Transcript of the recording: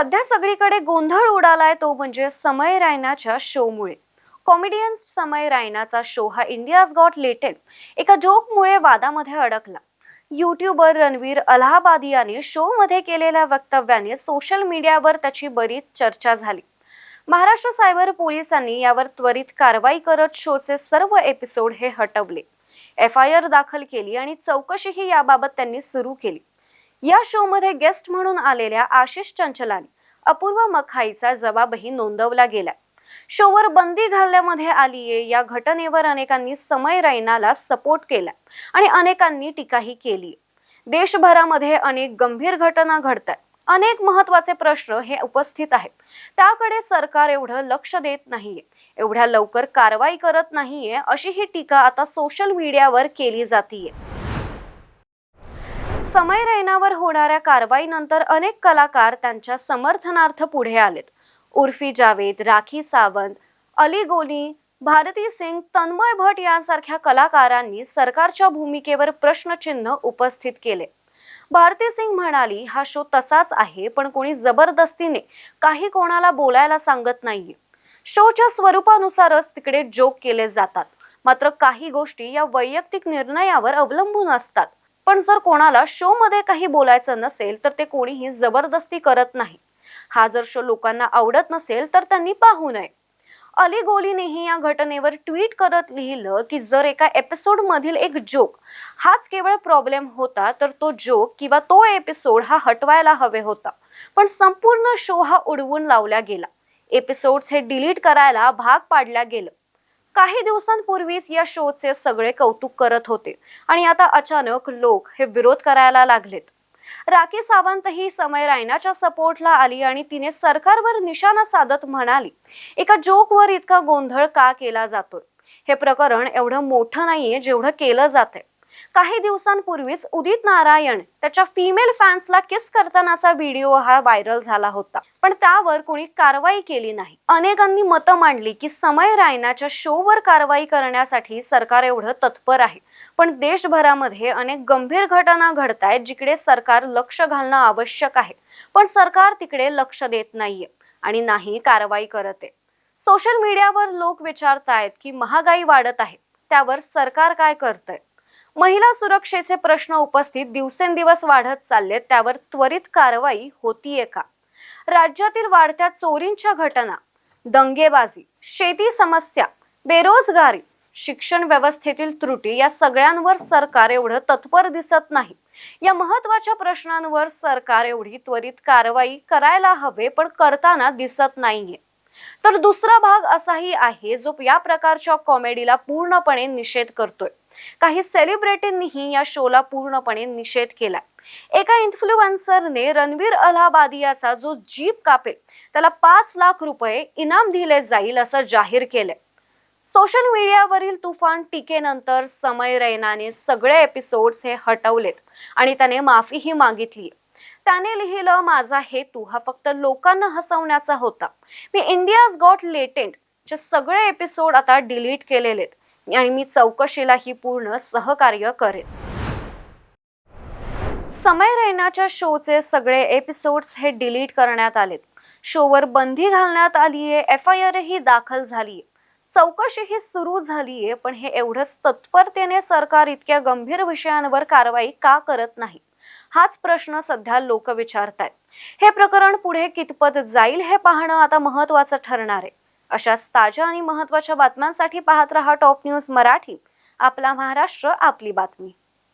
सध्या सगळीकडे गोंधळ उडालाय तो म्हणजे समय रायनाच्या शोमुळे. कॉमेडियन समय रायनाचा शो हा इंडियाज गॉट लेटेड एका जोकमुळे वादामध्ये अडकला. युट्यूबर रणवीर अलाहाबाद याने शोमध्ये केलेल्या वक्तव्याने सोशल मीडियावर त्याची बरीच चर्चा झाली. महाराष्ट्र सायबर पोलिसांनी यावर त्वरित कारवाई करत शोचे सर्व एपिसोड हे हटवले. एफ आय आर दाखल केली आणि चौकशीही याबाबत त्यांनी सुरू केली. या शोमध्ये गेस्ट म्हणून आलेल्या आशिष चंचलानी अपूर्व मखाईचा जबाबही नोंदवला गेला शोवर बंदी घालण्यामध्ये आलीये या घटनेवर अनेकांनी समय रैनाला सपोर्ट केला आणि अनेकांनी टीकाही केली देशभरामध्ये अनेक गंभीर घटना घडतात अनेक महत्त्वाचे प्रश्न हे उपस्थित आहेत. त्याकडे सरकार एवढं लक्ष देत नाहीये. एवढ्या लवकर कारवाई करत नाहीये अशी ही टीका आता सोशल मीडियावर केली जातीये. समय रैनावर होणाऱ्या कारवाईनंतर अनेक कलाकार त्यांच्या समर्थनार्थ पुढे आलेत. उर्फी जावेद राखी सावंत अली गोनी भारती सिंग तन्मय भट यांसारख्या कलाकारांनी सरकारच्या भूमिकेवर प्रश्नचिन्ह उपस्थित केले. भारती सिंग म्हणाली हा शो तसाच आहे पण कोणी जबरदस्तीने काही कोणाला बोलायला सांगत नाहीये. शोच्या स्वरूपानुसारच तिकडे जोक केले जातात. मात्र काही गोष्टी या वैयक्तिक निर्णयावर अवलंबून असतात. पण जर कोणाला शो मध्ये काही बोलायचं नसेल तर ते कोणीही जबरदस्ती करत नाही. हा जर शो लोकांना आवडत नसेल तर त्यांनी पाहू नये. अली गोलीनेही या घटनेवर ट्विट करत लिहिलं की जर एका एपिसोड मधील एक जोक हाच केवळ प्रॉब्लेम होता तर तो जोक किंवा तो एपिसोड हा हटवायला हवे होता. पण संपूर्ण शो हा उडवून लावला गेला. एपिसोड्स हे डिलीट करायला भाग पाडल्या गेलं. काही दिवसांपूर्वीच या शोचे सगळे कौतुक करत होते. आणि आता अचानक लोक हे विरोध करायला लागलेत. राखी सावंत ही समय रायनाच्या सपोर्टला आली आणि तिने सरकारवर निशाणा साधत म्हणाली एका जोकवर इतका गोंधळ का केला जातोय? हे प्रकरण एवढं मोठं नाहीये जेवढं केलं जातंय. काही दिवसांपूर्वीच उदित नारायण त्याच्या फिमेल फॅन्सला किस करतानाचा व्हिडिओ हा व्हायरल झाला होता. पण त्यावर कोणी कारवाई केली नाही. अनेकांनी मतं मांडली की समय रायनाच्या शोवर कारवाई करण्यासाठी सरकार एवढं तत्पर आहे. पण देशभरामध्ये अनेक गंभीर घटना घडतायत जिकडे सरकार लक्ष घालणं आवश्यक आहे. पण सरकार तिकडे लक्ष देत नाहीये आणि नाही कारवाई करत आहे. सोशल मीडियावर लोक विचारतायत की महागाई वाढत आहे. त्यावर सरकार काय करतंय? महिला सुरक्षेचे प्रश्न उपस्थित दिवसेंदिवस वाढत चाललेत त्यावर त्वरित कारवाई होतीये का? राज्यातील वाढत्या चोरींच्या घटना दंगेबाजी शेती समस्या बेरोजगारी शिक्षण व्यवस्थेतील त्रुटी या सगळ्यांवर सरकार एवढं तत्पर दिसत नाही. या महत्त्वाच्या प्रश्नांवर सरकार एवढी त्वरित कारवाई करायला हवे पण करताना दिसत नाहीये. तर दुसरा भाग असाही आहे जो या प्रकारच्या कॉमेडीला पूर्णपणे निषेध करतोय. काही सेलिब्रिटींनीही या शोला पूर्णपणे निषेध केलाय. एका इन्फ्लुएन्सरने रणवीर अलाहाबादियाचा जो जीप कापेल त्याला पाच लाख रुपये इनाम दिले जाईल असं जाहीर केलंय. सोशल मीडियावरील तुफान टीकेनंतर समय रैनाने सगळे एपिसोड्स हे हटवलेत आणि त्याने माफीही मागितली त्याने लिहिलं माझा हेतू हा फक्त लोकांना हसवण्याचा होता. मी इंडियाज गॉट लेटेंट चे सगळे एपिसोड आता डिलीट केलेले आणि मी चौकशीला ही पूर्ण सहकार्य करेन. समय रैनाच्या शोचे सगळे एपिसोड्स हे डिलीट करण्यात आलेत. शोवर बंदी घालण्यात आलीये एफ आय आरही दाखल झालीये. चौकशीही सुरू झालीये पण हे एवढंच तत्परतेने सरकार इतक्या गंभीर विषयांवर कारवाई का करत नाही? हाच प्रश्न सध्या लोक विचारतायत. हे प्रकरण पुढे कितपत जाईल हे पाहणं आता महत्वाचं ठरणार आहे. अशाच ताज्या आणि महत्त्वाच्या बातम्यांसाठी पाहत रहा टॉप न्यूज मराठी. आपला महाराष्ट्र आपली बातमी.